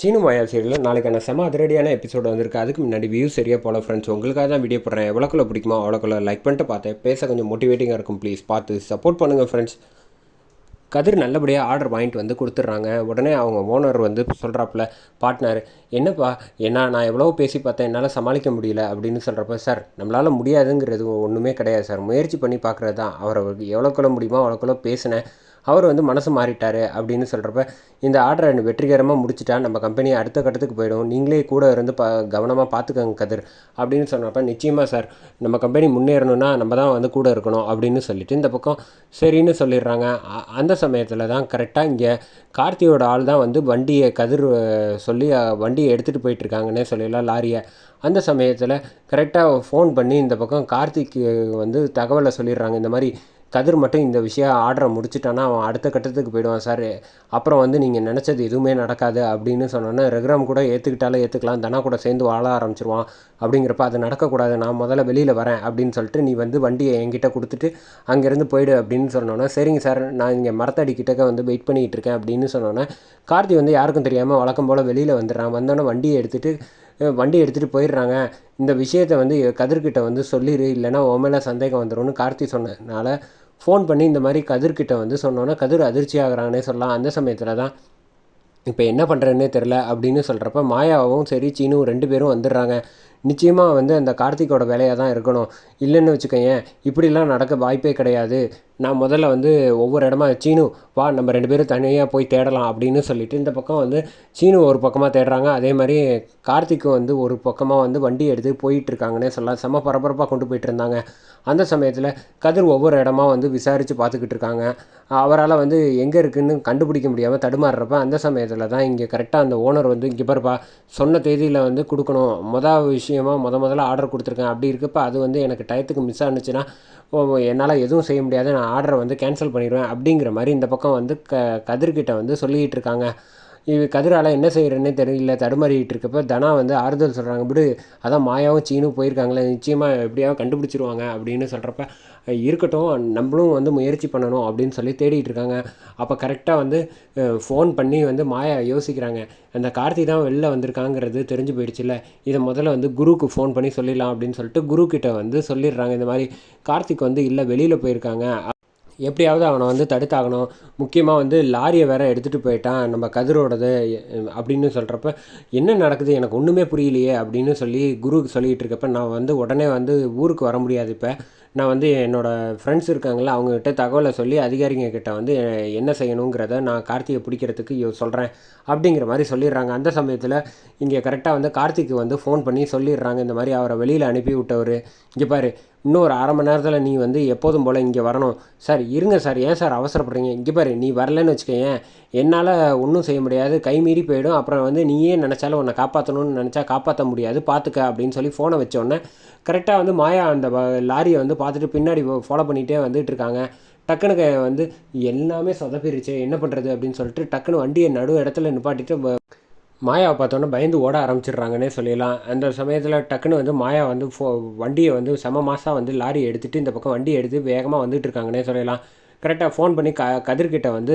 சீனு மாயா சீரியலில் நாளைக்கான செம அதிரடியான எபிசோடு வந்திருக்கு. அதுக்கு முன்னாடி வியூ சரியாக போல ஃப்ரெண்ட்ஸ் உங்களுக்காக தான் வீடியோ போடுறேன். எவ்வளோக்குள்ள பிடிக்குமோ அவ்வளோக்குள்ள லைக் பண்ணிட்டு பார்த்தேன். பேச கொஞ்சம் மோட்டிவேட்டிங்காக இருக்கும். ப்ளீஸ் பார்த்து சப்போர்ட் பண்ணுங்கள் ஃப்ரெண்ட்ஸ் கதிர் நல்லபடியாக ஆர்டர் வாங்கிட்டு வந்து கொடுத்துட்றாங்க. உடனே அவங்க ஓனர் வந்து சொல்கிறாப்புல பார்ட்னர் என்னப்பா? என்ன நான் எவ்வளோ பேசி பார்த்தேன். என்னால் சமாளிக்க முடியல. அப்படின்னு சொல்கிறப்ப சார் நம்மளால் முடியாதுங்கிறது ஒன்றுமே கிடையாது சார். முயற்சி பண்ணி பார்க்குறது தான். அவரை எவ்வளோக்குள்ள முடியுமோ அவ்வளோக்குள்ள பேசினேன். அவர் வந்து மனசு மாறிட்டார் அப்படின்னு சொல்கிறப்ப இந்த ஆர்டரை வெற்றிகரமாக முடிச்சிட்டா நம்ம கம்பெனி அடுத்த கட்டத்துக்கு போயிடும். நீங்களே கூட இருந்து ப கவனமாக பார்த்துக்கங்க கதிர் அப்படின்னு சொன்னப்ப நிச்சயமாக சார் நம்ம கம்பெனி முன்னேறணும்னா நம்ம தான் வந்து கூட இருக்கணும் அப்படின்னு சொல்லிட்டு இந்த பக்கம் சரின்னு சொல்லிடுறாங்க. அ- அந்த சமயத்தில் தான் கரெக்டாக இங்கே கார்த்தியோட ஆள் தான் வந்து வண்டியை கதிர் சொல்லி வண்டியை எடுத்துகிட்டு போயிட்டுருக்காங்கன்னே சொல்லிடலாம் லாரியை. அந்த சமயத்தில் கரெக்டாக ஃபோன் பண்ணி இந்த பக்கம் கார்த்திக்கு வந்து தகவலை சொல்லிடுறாங்க. இந்த மாதிரி கதிர் மட்டும் இந்த விஷயம் ஆர்டரை முடிச்சிட்டான்னா அவன் அடுத்த கட்டத்துக்கு போயிடுவான் சார். அப்புறம் வந்து நீங்கள் நினச்சது எதுவுமே நடக்காது அப்படின்னு சொன்னோன்னே ரகுராம் கூட ஏற்றுக்கிட்டாலே ஏற்றுக்கலாம் தனா கூட சேர்ந்து வாழ ஆரம்பிச்சிருவான். அப்படிங்கிறப்ப அது நடக்கக்கூடாது நான் முதல்ல வெளியில் வரேன் அப்படின்னு சொல்லிட்டு நீ வந்து வண்டியை என்கிட்ட கொடுத்துட்டு அங்கேருந்து போயிடு அப்படின்னு சொன்னோன்னே சரிங்க சார் நான் இங்கே மரத்தடி கிட்டக்க வந்து வெயிட் பண்ணிகிட்டு இருக்கேன் அப்படின்னு சொன்னோன்னே கார்த்தி வந்து யாருக்கும் தெரியாமல் வழக்கம் போல் வெளியில் வந்துடுறான். வந்தோடனே வண்டியை எடுத்துகிட்டு வண்டி எடுத்துகிட்டு போயிடுறாங்க. இந்த விஷயத்தை வந்து கதிர்கிட்ட வந்து சொல்லிடு இல்லைன்னா உன் மேலே சந்தேகம் வந்துரும்னு கார்த்தி சொன்னதுனால ஃபோன் பண்ணி இந்த மாதிரி கதிர்கிட்ட வந்து சொன்னோன்னே கதிர் அதிர்ச்சி ஆகுறாங்கன்னே சொல்லலாம். அந்த சமயத்தில் தான் இப்போ என்ன பண்ணுறேன்னே தெரில அப்படின்னு சொல்கிறப்ப மாயாவும் சரி சீனும் ரெண்டு பேரும் வந்துடுறாங்க. நிச்சயமாக வந்து அந்த கார்த்திக்கோட வேலையாக தான் இருக்கணும். இல்லைன்னு வச்சுக்கோங்க இப்படிலாம் நடக்க வாய்ப்பே கிடையாது. நான் முதல்ல வந்து ஒவ்வொரு இடமா சீனு வா நம்ம ரெண்டு பேரும் தனியாக போய் தேடலாம் அப்படின்னு சொல்லிட்டு இந்த பக்கம் வந்து சீனு ஒரு பக்கமாக தேடுறாங்க. அதே மாதிரி கார்த்திக்கும் வந்து ஒரு பக்கமாக வந்து வண்டி எடுத்து போயிட்டுருக்காங்கன்னே சொல்லலாம். செம்ம பரபரப்பாக கொண்டு போயிட்டு இருந்தாங்க அந்த சமயத்தில் கதிர் ஒவ்வொரு இடமா வந்து விசாரித்து பார்த்துக்கிட்டு இருக்காங்க அவரால் வந்து எங்கே இருக்குன்னு கண்டுபிடிக்க முடியாமல் தடுமாறுறப்ப அந்த சமயத்தில் தான் இங்கே கரெக்டாக அந்த ஓனர் வந்து இங்கே பாருப்பா சொன்ன தேதியில் வந்து கொடுக்கணும். மொதல் விஷயம் முத முதல்ல ஆர்டர் கொடுத்துருக்கேன். அப்படி இருக்கப்போ அது வந்து எனக்கு டயத்துக்கு மிஸ் ஆனுச்சுன்னா என்னால் எதுவும் செய்ய முடியாது. நான் ஆர்டரை வந்து கேன்சல் பண்ணிடுவேன் அப்படிங்கிற மாதிரி இந்த பக்கம் வந்து க கதிர்கிட்ட வந்து சொல்லிக்கிட்டு இருக்காங்க. இது கதிரால் என்ன செய்கிறேன்னே தெரியல. தடுமாறிட்டு இருக்கப்ப தனா வந்து ஆறுதல் சொல்கிறாங்க விடு அதான் மாயாவும் சீனும் போயிருக்காங்களே. நிச்சயமாக எப்படியாவது கண்டுபிடிச்சிருவாங்க. அப்படின்னு சொல்கிறப்ப இருக்கட்டும் நம்மளும் வந்து முயற்சி பண்ணணும் அப்படின்னு சொல்லி தேடிட்டு இருக்காங்க. அப்போ கரெக்டாக வந்து ஃபோன் பண்ணி வந்து மாயா யோசிக்கிறாங்க. அந்த கார்த்தி தான் வெளில வந்திருக்காங்கிறது தெரிஞ்சு போயிடுச்சுல்ல. இதை முதல்ல வந்து குருவுக்கு ஃபோன் பண்ணி சொல்லிடலாம் அப்படின்னு சொல்லிட்டு குரு கிட்ட வந்து சொல்லிடுறாங்க. இந்த மாதிரி கார்த்திக் வந்து இல்லை வெளியில் போயிருக்காங்க. எப்படியாவது அவனை வந்து தடுத்தாகணும். முக்கியமாக வந்து லாரியை வேற எடுத்துகிட்டு போயிட்டான். நம்ம கதிரோடது அப்படின்னு சொல்கிறப்ப என்ன நடக்குது? எனக்கு ஒன்றுமே புரியலையே அப்படின்னு சொல்லி குருவுக்கு சொல்லிகிட்டு இருக்கப்ப நான் வந்து உடனே வந்து ஊருக்கு வர முடியாது இப்போ. நான் வந்து என்னோடய ஃப்ரெண்ட்ஸ் இருக்காங்களா அவங்ககிட்ட தகவலை சொல்லி அதிகாரிங்க கிட்ட வந்து என்ன செய்யணுங்கிறத நான் கார்த்திகை பிடிக்கிறதுக்கு சொல்கிறேன் அப்படிங்கிற மாதிரி சொல்லிடுறாங்க. அந்த சமயத்தில் இங்கே கரெக்டாக வந்து கார்த்திக்கு வந்து ஃபோன் பண்ணி சொல்லிடுறாங்க. இந்த மாதிரி அவரை வெளியில் அனுப்பி விட்டவர். இங்கே பாரு இன்னும் ஒரு அரை மணி நேரத்தில் நீ வந்து எப்போதும் போல் இங்கே வரணும். சார் இருங்க சார். ஏன் சார் அவசரப்படுறீங்க? இங்கே பாரு நீ வரலன்னு வச்சுக்கேன் என்னால் ஒன்றும் செய்ய முடியாது. கை மீறி போயிடும். அப்புறம் வந்து நீயே நினச்சாலும் உன்னை காப்பாற்றணும்னு நினச்சா காப்பாற்ற முடியாது. பார்த்துக்க அப்படின்னு சொல்லி ஃபோனை வச்சோடனே கரெக்டாக வந்து மாயா அந்த லாரியை வந்து பார்த்துட்டு பின்னாடி ஃபாலோ பண்ணிகிட்டே வந்துட்டு இருக்காங்க. டக்குனு வந்து எல்லாமே சொதப்பிருச்சு. என்ன பண்ணுறது அப்படின்னு சொல்லிட்டு டக்குன்னு வண்டியை நடு இடத்துல நிப்பாட்டிட்டு மாயாவை பார்த்தோன்னே பயந்து ஓட ஆரம்பிச்சிடுறாங்கன்னே சொல்லிடலாம். அந்த சமயத்தில் டக்குன்னு வந்து மாயா வந்து ஃபோ வண்டியை வந்து செம மாதம் வந்து லாரி எடுத்துகிட்டு இந்த பக்கம் வண்டியை எடுத்து வேகமாக வந்துட்டு இருக்காங்கன்னே சொல்லலாம் கரெக்டாக ஃபோன் பண்ணி க கதிர்கிட்ட வந்து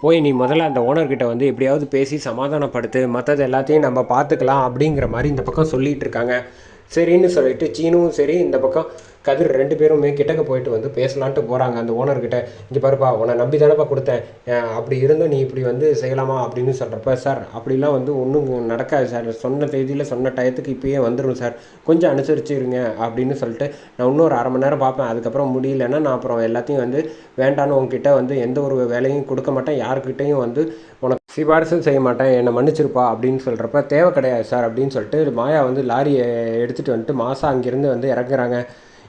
போய் நீ முதல்ல அந்த ஓனர்கிட்ட வந்து எப்படியாவது பேசி சமாதானப்படுத்து மற்றது எல்லாத்தையும் நம்ம பார்த்துக்கலாம் அப்படிங்கிற மாதிரி இந்த பக்கம் சொல்லிகிட்டு இருக்காங்க சரின்னு சொல்லிட்டு சீனும் சரி இந்த பக்கம் கதிர் ரெண்டு பேருமே கிட்டக்க போயிட்டு வந்து பேசலான்ட்டு போகிறாங்க அந்த ஓனர்கிட்ட இங்கே பாருப்பா உன்னை நம்பி தானப்பா கொடுத்தேன் அப்படி இருந்தும் நீ இப்படி வந்து செய்யலாமா? அப்படின்னு சொல்கிறப்ப சார் அப்படிலாம் வந்து ஒன்றும் நடக்காது சார். சொன்ன தேதியில் சொன்ன டயத்துக்கு இப்பயே வந்துடும் சார். கொஞ்சம் அனுசரிச்சுருங்க அப்படின்னு சொல்லிட்டு நான் இன்னும் ஒரு அரை மணி நேரம் பார்ப்பேன். அதுக்கப்புறம் முடியலன்னா நான் அப்புறம் எல்லாத்தையும் வந்து வேண்டான்னு உங்ககிட்ட வந்து எந்த ஒரு வேலையும் கொடுக்க மாட்டேன். யாருக்கிட்டேயும் வந்து உனக்கு சிபாரிசும் செய்ய மாட்டேன் என்னை மன்னிச்சிருப்பா அப்படின்னு சொல்கிறப்ப தேவை கிடையாது சார் அப்படின்னு சொல்லிட்டு மாயா வந்து லாரியை எடுத்துகிட்டு வந்துட்டு மாதம் அங்கேருந்து வந்து இறங்குறாங்க.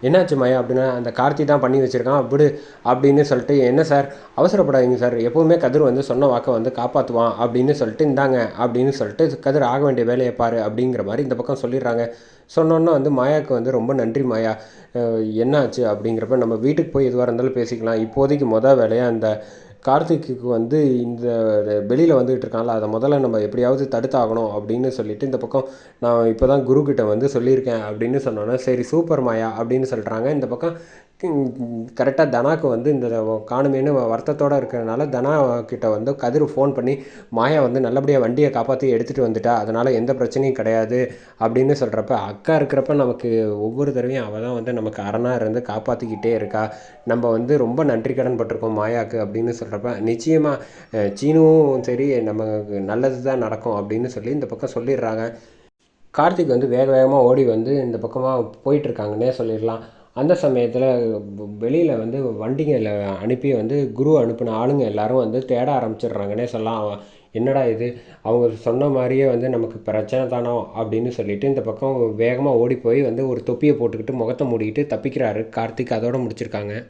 என்னாச்சு மாயா அப்படின்னா அந்த கார்த்தி தான் பண்ணி வச்சுருக்கான் விடு அப்படின்னு சொல்லிட்டு என்ன சார்? அவசரப்படாதீங்க சார். எப்போவுமே கதிர் வந்து சொன்ன வாக்கை வந்து காப்பாற்றுவான் அப்படின்னு சொல்லிட்டு இந்தாங்க அப்படின்னு சொல்லிட்டு கதிர் ஆக வேண்டிய வேலையை பாரு அப்படிங்கிற மாதிரி இந்த பக்கம் சொல்லிடுறாங்க. சொன்னோன்னே வந்து மாயாவுக்கு வந்து ரொம்ப நன்றி மாயா. என்னாச்சு? அப்படிங்கிறப்ப நம்ம வீட்டுக்கு போய் எதுவாக இருந்தாலும் பேசிக்கலாம். இப்போதைக்கு மொதல் வேலையாக அந்த கார்த்திக்கு வந்து இந்த வெளியில் வந்துகிட்டு இருக்கான்ல அதை முதல்ல நம்ம எப்படியாவது தடுத்தாகணும் அப்படின்னு சொல்லிட்டு இந்த பக்கம் நான் இப்போ தான் குருக்கிட்ட வந்து சொல்லியிருக்கேன் அப்படின்னு சொன்னோன்னே சரி சூப்பர் மாயா அப்படின்னு சொல்கிறாங்க இந்த பக்கம் கரெக்டாக தனாக்கு வந்து இந்த காணுமேனு வருத்தத்தோடு இருக்கிறதுனால தனா கிட்ட வந்து கதிர் ஃபோன் பண்ணி மாயா வந்து நல்லபடியாக வண்டியை காப்பாற்றி எடுத்துகிட்டு வந்துட்டா அதனால் எந்த பிரச்சனையும் கிடையாது அப்படின்னு சொல்கிறப்ப அக்கா இருக்கிறப்ப நமக்கு ஒவ்வொரு தடவையும் அவள் தான் வந்து நமக்கு அரணாக இருந்து காப்பாற்றிக்கிட்டே இருக்கா. நம்ம வந்து ரொம்ப நன்றி கடன் பட்டிருக்கோம் மாயாவுக்கு அப்படின்னு சொல்கிறப்ப நிச்சயமாக சீனுவும் சரி நமக்கு நல்லது தான் நடக்கும் அப்படின்னு சொல்லி இந்த பக்கம் சொல்லிடுறாங்க. கார்த்திக் வந்து வேக வேகமாக ஓடி வந்து இந்த பக்கமாக போயிட்டுருக்காங்கன்னே சொல்லிடலாம். அந்த சமயத்தில் வெளியில் வந்து வண்டிங்களை அனுப்பி வந்து குரு அனுப்பின ஆளுங்க எல்லாரும் வந்து தேட ஆரம்பிச்சிடுறாங்கன்னே சொல்லலாம். என்னடா இது? அவங்க சொன்ன மாதிரியே வந்து நமக்கு பிரச்சனை தானோ? அப்படின்னு சொல்லிட்டு இந்த பக்கம் வேகமாக ஓடி போய் வந்து ஒரு தொப்பியை போட்டுக்கிட்டு முகத்தை மூடிக்கிட்டு தப்பிக்கிறாரு கார்த்திக். அதோடு முடிச்சிருக்காங்க.